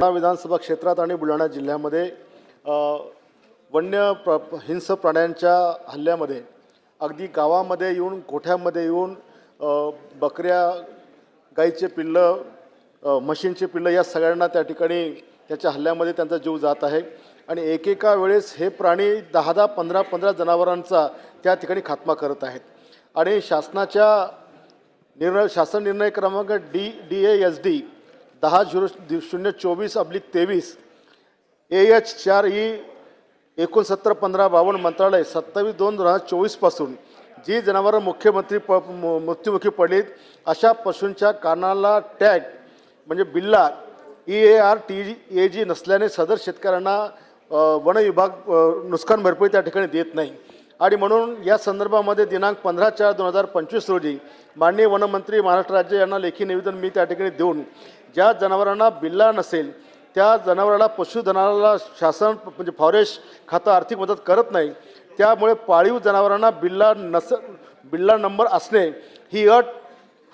बुलढाणा विधानसभा क्षेत्रात आणि बुलढाणा जिल्ह्यामध्ये वन्य प्र हिंस प्राण्यांच्या हल्ल्यामध्ये अगदी गावामध्ये येऊन गोठ्यामध्ये येऊन बकऱ्या गाईचे पिल्लं म्हशींचे पिल्लं या सगळ्यांना त्या ठिकाणी त्याच्या हल्ल्यामध्ये त्यांचा जीव जात आहे. आणि एकेका वेळेस हे प्राणी दहा दहा पंधरा पंधरा जनावरांचा त्या ठिकाणी खात्मा करत आहेत. आणि शासनाच्या निर्णय शासन निर्णय क्रमांक D D A S D दहा झिरो शून्य चोवीस अब्लिक तेवीस ए एच चार ई एकोणसत्तर पंधरा बावन्न मंत्रालय सत्तावीस दोन दोन हजार चोवीसपासून जी जनावरं मुख्यमंत्री प मु- मृत्युमुखी पडलीत अशा पशूंच्या कानाला टॅग म्हणजे बिल्ला E A R T G A G नसल्याने सदर शेतकऱ्यांना वन विभाग नुकसान भरपाई त्या ठिकाणी देत नाही. आणि म्हणून या संदर्भामध्ये दिनांक पंधरा चार दोन हजार पंचवीस रोजी माननीय वनमंत्री महाराष्ट्र राज्य यांना लेखी निवेदन मी त्या ठिकाणी देऊन ज्या जनावरांना बिल्ला नसेल त्या जनावराला पशुधनाला शासन म्हणजे फॉरेस्ट खातं आर्थिक मदत करत नाही त्यामुळे पाळीव जनावरांना बिल्ला नस बिल्ला नंबर असणे ही अट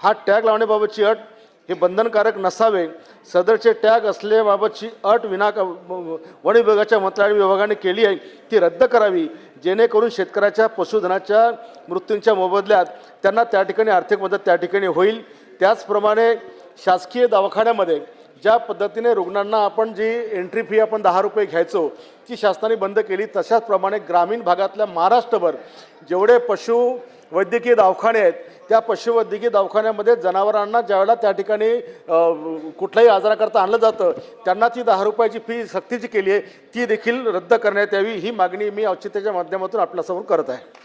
हा टॅग लावण्याबाबतची अट हे बंधनकारक नसावे. सदरचे टॅग असल्याबाबतची अट विना वन विभागाच्या मंत्रालय विभागाने केली आहे. ती रद्द करावी. जेणेकरून शेतकऱ्याच्या पशुधनाच्या मृत्यूंच्या मोबदल्यात त्यांना त्या ठिकाणी आर्थिक मदत त्या ठिकाणी होईल. त्याचप्रमाणे शासकीय दवाखान्यामध्ये ज्या पद्धतीने रुग्णांना आपण जी एंट्री फी आपण दहा रुपये घ्यायचो ती शासनाने बंद केली. तशाच प्रमाणे ग्रामीण भागातल्या महाराष्ट्रभर जेवढे पशु वैद्यकीय दवाखाने आहेत त्या पशुवैद्यकीय दवाखान्यामध्ये जनावरांना ज्यावेळेला त्या ठिकाणी कुठल्याही आजाराकरता आणलं जातं त्यांना ती दहा रुपयाची फी सक्तीची केली आहे ती देखील रद्द करण्यात यावी ही मागणी मी औचित्याच्या माध्यमातून आपल्यासमोर करत आहे.